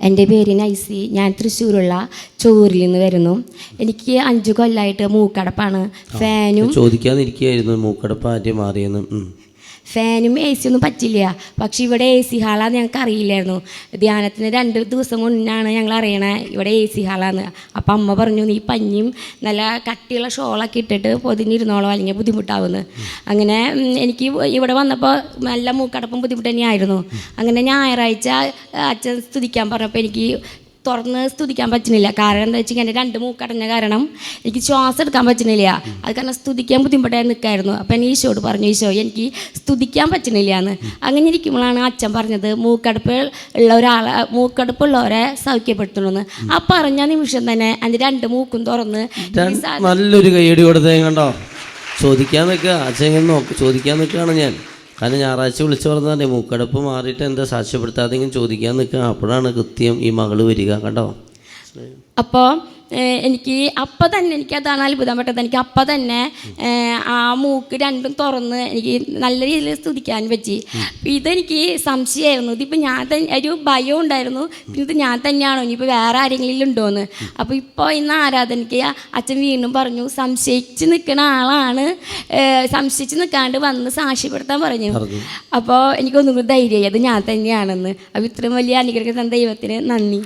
എന്റെ പേര് നൈസി ഞാൻ തൃശ്ശൂരുള്ള ചോറിൽ നിന്ന് വരുന്നു. എനിക്ക് അഞ്ചു കൊല്ലമായിട്ട് മൂക്കടപ്പാണ്. ഫാനും ചോദിക്കാതിരിക്കുകയായിരുന്നു മൂക്കടപ്പ് ആദ്യം മാറിയെന്ന്. ഫാനും എ സി ഒന്നും പറ്റില്ല. പക്ഷെ ഇവിടെ എ സി ഹാളാന്ന് ഞങ്ങൾക്ക് അറിയില്ലായിരുന്നു. ധ്യാനത്തിന് രണ്ട് ദിവസം മുന്നാണ് ഞങ്ങൾ അറിയണേ ഇവിടെ എ സി ഹാളാന്ന് അപ്പം അമ്മ പറഞ്ഞു നീ പഞ്ഞിയും നല്ല കട്ടിയുള്ള ഷോളൊക്കെ ഇട്ടിട്ട് പൊതിഞ്ഞിരുന്നോളോ അല്ലെങ്കിൽ ബുദ്ധിമുട്ടാവുമെന്ന് അങ്ങനെ എനിക്ക് ഇവിടെ വന്നപ്പോൾ നല്ല മൂക്കടപ്പം ബുദ്ധിമുട്ട് തന്നെയായിരുന്നു. അങ്ങനെ ഞായറാഴ്ച അച്ഛൻ സ്തുതിക്കാൻ പറഞ്ഞപ്പോൾ എനിക്ക് തുറന്ന് സ്തുതിക്കാൻ പറ്റുന്നില്ല. കാരണം എന്താ വെച്ചാൽ എന്റെ രണ്ട് മൂക്കടഞ്ഞ കാരണം എനിക്ക് ശ്വാസം എടുക്കാൻ പറ്റുന്നില്ല. അത് കാരണം സ്തുതിക്കാൻ ബുദ്ധിമുട്ടായി നിൽക്കായിരുന്നു അപ്പം ഞാൻ ഈശോട് പറഞ്ഞു ഈശോ എനിക്ക് സ്തുതിക്കാൻ പറ്റുന്നില്ല എന്ന് അങ്ങനെ ഇരിക്കുമ്പോഴാണ് അച്ഛൻ പറഞ്ഞത് മൂക്കടുപ്പ് ഉള്ള ഒരാളെ മൂക്കടുപ്പുള്ളവരെ സൗഖ്യപ്പെടുത്തണമെന്ന് ആ പറഞ്ഞ നിമിഷം തന്നെ എന്റെ രണ്ട് മൂക്കും തുറന്ന് നല്ലൊരു കൈയടി കൊടുത്തേ കണ്ടോ ചോദിക്കാൻ നിൽക്കുക. അച്ഛൻ നോക്ക് ചോദിക്കാൻ നിൽക്കുകയാണ് ഞാൻ. കാരണം ഞായറാഴ്ച വിളിച്ചു പറഞ്ഞാലേ മൂക്കടപ്പ് മാറിയിട്ട് എന്താ സാക്ഷ്യപ്പെടുത്താതെങ്കിലും ചോദിക്കാൻ നിൽക്കുക. അപ്പോഴാണ് കൃത്യം ഈ മകൾ വരിക കണ്ടോ? അപ്പോൾ എനിക്ക് അപ്പം തന്നെ എനിക്ക് അതാണ് അത്ഭുതം പെട്ടത് എനിക്ക് അപ്പം തന്നെ ആ മൂക്ക് രണ്ടും തുറന്ന് എനിക്ക് നല്ല രീതിയിൽ സ്തുതിക്കാൻ പറ്റി. ഇതെനിക്ക് സംശയമായിരുന്നു. ഇതിപ്പോൾ ഞാൻ തന്നെ ഒരു ഭയം ഉണ്ടായിരുന്നു. പിന്നെ ഇത് ഞാൻ തന്നെയാണോ? ഇനിയിപ്പോൾ വേറെ ആരെങ്കിലും ഉണ്ടോയെന്ന് അപ്പോൾ ഇപ്പോൾ ഇന്ന് ആരാധനയ്ക്ക് അച്ഛൻ വീണ്ടും പറഞ്ഞു സംശയിച്ച് നിൽക്കുന്ന ആളാണ്. സംശയിച്ച് നിൽക്കാണ്ട് വന്ന് സാക്ഷ്യപ്പെടുത്താൻ പറഞ്ഞു. അപ്പോൾ എനിക്കൊന്നും കൂടി ധൈര്യമായി അത് ഞാൻ തന്നെയാണെന്ന്. അപ്പോൾ ഇത്രയും വലിയ അനുഗ്രഹം തന്ന ദൈവത്തിന് നന്ദി.